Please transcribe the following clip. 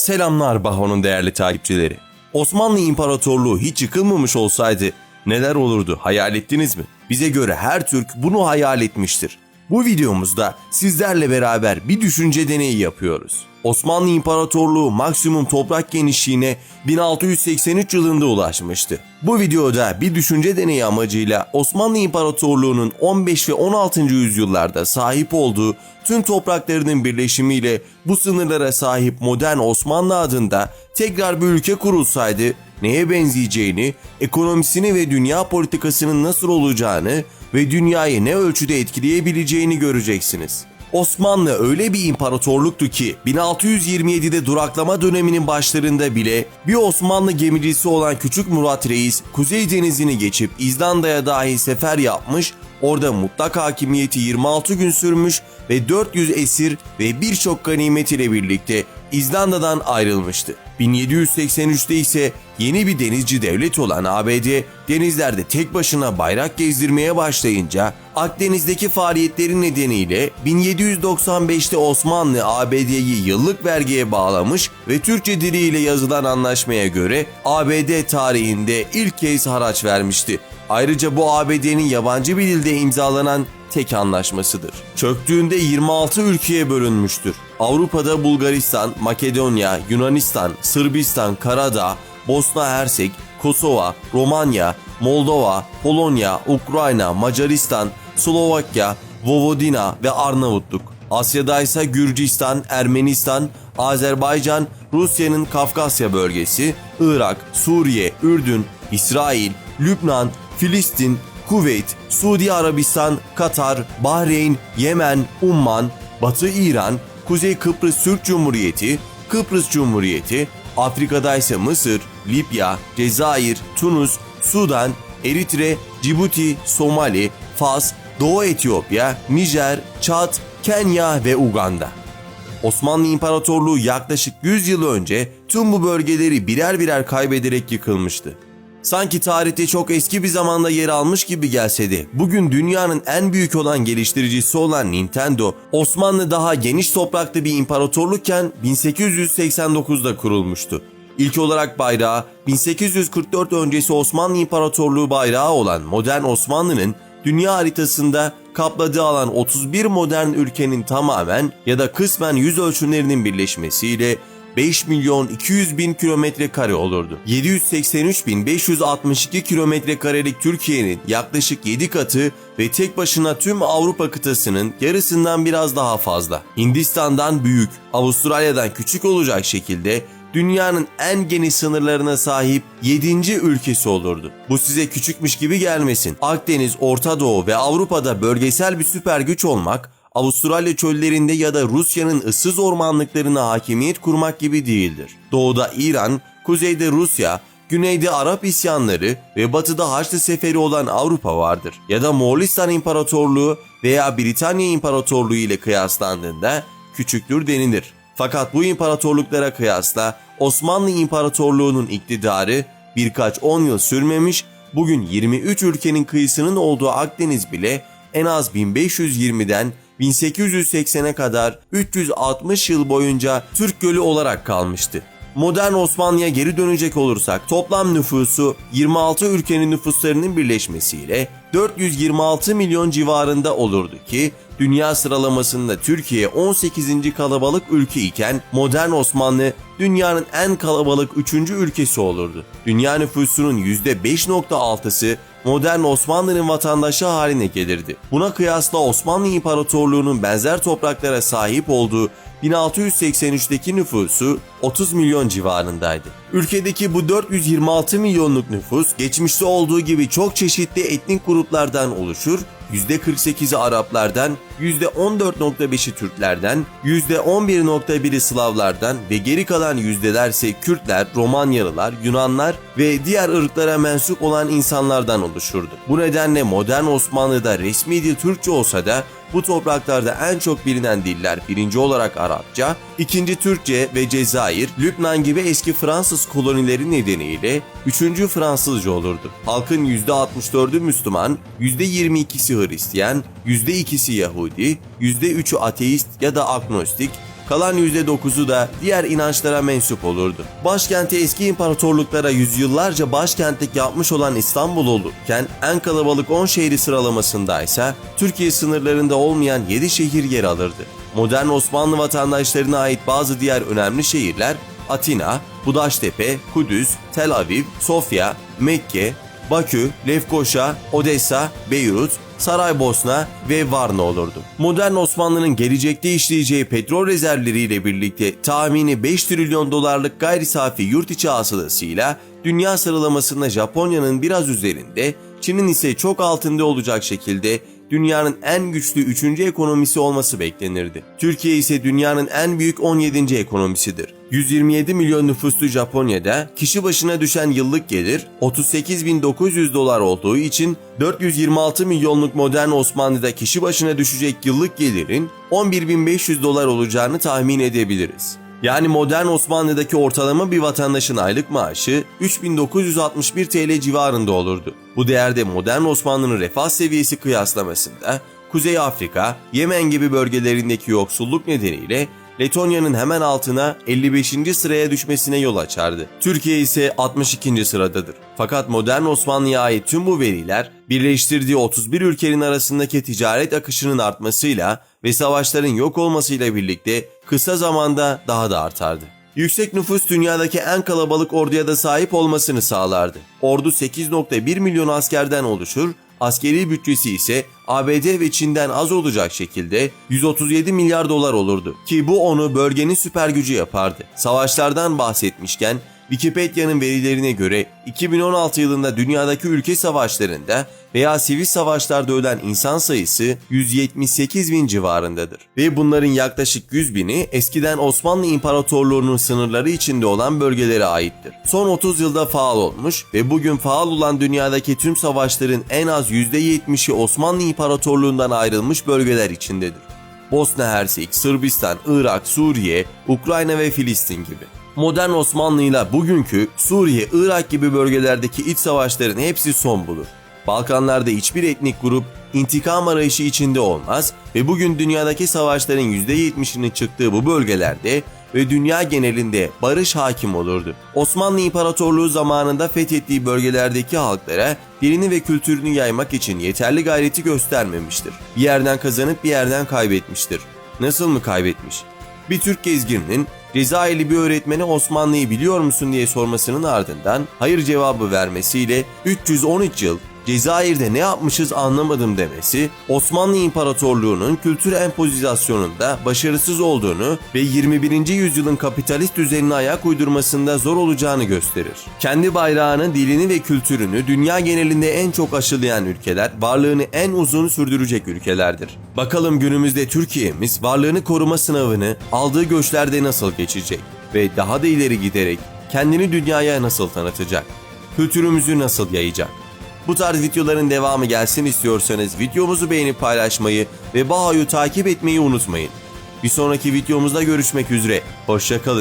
Selamlar Baho'nun değerli takipçileri. Osmanlı İmparatorluğu hiç yıkılmamış olsaydı neler olurdu hayal ettiniz mi? Bize göre her Türk bunu hayal etmiştir. Bu videomuzda sizlerle beraber bir düşünce deneyi yapıyoruz. Osmanlı İmparatorluğu maksimum toprak genişliğine 1683 yılında ulaşmıştı. Bu videoda bir düşünce deneyi amacıyla Osmanlı İmparatorluğu'nun 15 ve 16. yüzyıllarda sahip olduğu tüm topraklarının birleşimiyle bu sınırlara sahip modern Osmanlı adında tekrar bir ülke kurulsaydı neye benzeyeceğini, ekonomisini ve dünya politikasının nasıl olacağını ve dünyayı ne ölçüde etkileyebileceğini göreceksiniz. Osmanlı öyle bir imparatorluktu ki 1627'de duraklama döneminin başlarında bile bir Osmanlı gemicisi olan Küçük Murat Reis Kuzey Denizi'ni geçip İzlanda'ya dahi sefer yapmış, orada mutlak hakimiyeti 26 gün sürmüş ve 400 esir ve birçok ganimet ile birlikte İzlanda'dan ayrılmıştı. 1783'te ise yeni bir denizci devlet olan ABD denizlerde tek başına bayrak gezdirmeye başlayınca Akdeniz'deki faaliyetleri nedeniyle 1795'te Osmanlı ABD'yi yıllık vergiye bağlamış ve Türkçe diliyle yazılan anlaşmaya göre ABD tarihinde ilk kez haraç vermişti. Ayrıca bu ABD'nin yabancı bir dilde imzalanan tek anlaşmasıdır. Çöktüğünde 26 ülkeye bölünmüştür. Avrupa'da Bulgaristan, Makedonya, Yunanistan, Sırbistan, Karadağ, Bosna Hersek, Kosova, Romanya, Moldova, Polonya, Ukrayna, Macaristan, Slovakya, Vojvodina ve Arnavutluk. Asya'da ise Gürcistan, Ermenistan, Azerbaycan, Rusya'nın Kafkasya bölgesi, Irak, Suriye, Ürdün, İsrail, Lübnan, Filistin, Kuveyt, Suudi Arabistan, Katar, Bahreyn, Yemen, Umman, Batı İran, Kuzey Kıbrıs Türk Cumhuriyeti, Kıbrıs Cumhuriyeti, Afrika'da ise Mısır, Libya, Cezayir, Tunus, Sudan, Eritre, Cibuti, Somali, Fas, Doğu Etiyopya, Nijer, Çad, Kenya ve Uganda. Osmanlı İmparatorluğu yaklaşık 100 yıl önce tüm bu bölgeleri birer birer kaybederek yıkılmıştı. Sanki tarihte çok eski bir zamanda yer almış gibi gelse de bugün dünyanın en büyük olan geliştiricisi olan Nintendo, Osmanlı daha geniş topraklı bir imparatorlukken 1889'da kurulmuştu. İlk olarak bayrağı 1844 öncesi Osmanlı İmparatorluğu bayrağı olan modern Osmanlı'nın dünya haritasında kapladığı alan 31 modern ülkenin tamamen ya da kısmen yüz ölçümlerinin birleşmesiyle 5 milyon 200 bin kilometre kare olurdu. 783 bin 562 kilometre karelik Türkiye'nin yaklaşık 7 katı ve tek başına tüm Avrupa kıtasının yarısından biraz daha fazla. Hindistan'dan büyük, Avustralya'dan küçük olacak şekilde dünyanın en geniş sınırlarına sahip 7. ülkesi olurdu. Bu size küçükmüş gibi gelmesin. Akdeniz, Orta Doğu ve Avrupa'da bölgesel bir süper güç olmak Avustralya çöllerinde ya da Rusya'nın ıssız ormanlıklarına hakimiyet kurmak gibi değildir. Doğuda İran, kuzeyde Rusya, güneyde Arap isyanları ve batıda Haçlı Seferi olan Avrupa vardır. Ya da Moğolistan İmparatorluğu veya Britanya İmparatorluğu ile kıyaslandığında küçüktür denilir. Fakat bu imparatorluklara kıyasla Osmanlı İmparatorluğu'nun iktidarı birkaç on yıl sürmemiş, bugün 23 ülkenin kıyısının olduğu Akdeniz bile en az 1520'den 1880'e kadar 360 yıl boyunca Türk Gölü olarak kalmıştı. Modern Osmanlı'ya geri dönecek olursak toplam nüfusu 26 ülkenin nüfuslarının birleşmesiyle 426 milyon civarında olurdu ki dünya sıralamasında Türkiye 18. kalabalık ülke iken modern Osmanlı dünyanın en kalabalık 3. ülkesi olurdu. Dünya nüfusunun %5.6'sı modern Osmanlı'nın vatandaşı haline gelirdi. Buna kıyasla Osmanlı İmparatorluğu'nun benzer topraklara sahip olduğu 1683'teki nüfusu 30 milyon civarındaydı. Ülkedeki bu 426 milyonluk nüfus geçmişte olduğu gibi çok çeşitli etnik gruplardan oluşur, %48'i Araplardan, %14.5'i Türklerden, %11.1'i Slavlardan ve geri kalan yüzdelerse Kürtler, Romanyalılar, Yunanlar ve diğer ırklara mensup olan insanlardan oluşurdu. Bu nedenle modern Osmanlı'da resmi dil Türkçe olsa da bu topraklarda en çok bilinen diller birinci olarak Arapça, ikinci Türkçe ve Cezayir, Lübnan gibi eski Fransız kolonileri nedeniyle üçüncü Fransızca olurdu. Halkın %64'ü Müslüman, %22'si Hristiyan, %2'si Yahudi, %3'ü ateist ya da agnostik, kalan %9'u da diğer inançlara mensup olurdu. Başkenti eski imparatorluklara yüzyıllarca başkentlik yapmış olan İstanbul olurken en kalabalık 10 şehri sıralamasındaysa Türkiye sınırlarında olmayan 7 şehir yer alırdı. Modern Osmanlı vatandaşlarına ait bazı diğer önemli şehirler Atina, Budaştepe, Kudüs, Tel Aviv, Sofya, Mekke, Bakü, Lefkoşa, Odessa, Beyrut, Saraybosna ve Varna olurdu. Modern Osmanlı'nın gelecekte işleyeceği petrol rezervleriyle birlikte tahmini 5 trilyon dolarlık gayri safi yurt içi hasılasıyla dünya sıralamasında Japonya'nın biraz üzerinde, Çin'in ise çok altında olacak şekilde dünyanın en güçlü 3. ekonomisi olması beklenirdi. Türkiye ise dünyanın en büyük 17. ekonomisidir. 127 milyon nüfuslu Japonya'da kişi başına düşen yıllık gelir 38.900 dolar olduğu için 426 milyonluk modern Osmanlı'da kişi başına düşecek yıllık gelirin 11.500 dolar olacağını tahmin edebiliriz. Yani modern Osmanlı'daki ortalama bir vatandaşın aylık maaşı 3961 TL civarında olurdu. Bu değerde modern Osmanlı'nın refah seviyesi kıyaslamasında Kuzey Afrika, Yemen gibi bölgelerindeki yoksulluk nedeniyle Letonya'nın hemen altına 55. sıraya düşmesine yol açardı. Türkiye ise 62. sıradadır. Fakat modern Osmanlı'ya ait tüm bu veriler birleştirdiği 31 ülkenin arasındaki ticaret akışının artmasıyla ve savaşların yok olmasıyla birlikte kısa zamanda daha da artardı. Yüksek nüfus dünyadaki en kalabalık orduya da sahip olmasını sağlardı. Ordu 8.1 milyon askerden oluşur, askeri bütçesi ise ABD ve Çin'den az olacak şekilde 137 milyar dolar olurdu. Ki bu onu bölgenin süper gücü yapardı. Savaşlardan bahsetmişken Wikipedia'nın verilerine göre 2016 yılında dünyadaki ülke savaşlarında veya sivil savaşlarda ölen insan sayısı 178 bin civarındadır. Ve bunların yaklaşık 100 bini eskiden Osmanlı İmparatorluğu'nun sınırları içinde olan bölgelere aittir. Son 30 yılda faal olmuş ve bugün faal olan dünyadaki tüm savaşların en az %70'i Osmanlı İmparatorluğu'ndan ayrılmış bölgeler içindedir. Bosna Hersek, Sırbistan, Irak, Suriye, Ukrayna ve Filistin gibi. Modern Osmanlı ile bugünkü Suriye, Irak gibi bölgelerdeki iç savaşların hepsi son bulur. Balkanlarda hiçbir etnik grup intikam arayışı içinde olmaz ve bugün dünyadaki savaşların %70'inin çıktığı bu bölgelerde ve dünya genelinde barış hakim olurdu. Osmanlı İmparatorluğu zamanında fethettiği bölgelerdeki halklara dilini ve kültürünü yaymak için yeterli gayreti göstermemiştir. Bir yerden kazanıp bir yerden kaybetmiştir. Nasıl mı kaybetmiş? Bir Türk gezgininin Cezayirli bir öğretmene Osmanlı'yı biliyor musun diye sormasının ardından hayır cevabı vermesiyle 313 yıl Cezayir'de ne yapmışız anlamadım demesi, Osmanlı İmparatorluğu'nun kültür empozisyonunda başarısız olduğunu ve 21. yüzyılın kapitalist düzenine ayak uydurmasında zor olacağını gösterir. Kendi bayrağını, dilini ve kültürünü dünya genelinde en çok aşılayan ülkeler, varlığını en uzun sürdürecek ülkelerdir. Bakalım günümüzde Türkiye'miz varlığını koruma sınavını aldığı göçlerde nasıl geçecek ve daha da ileri giderek kendini dünyaya nasıl tanıtacak? Kültürümüzü nasıl yayacak? Bu tarz videoların devamı gelsin istiyorsanız videomuzu beğenip paylaşmayı ve Bahayu takip etmeyi unutmayın. Bir sonraki videomuzda görüşmek üzere. Hoşçakalın.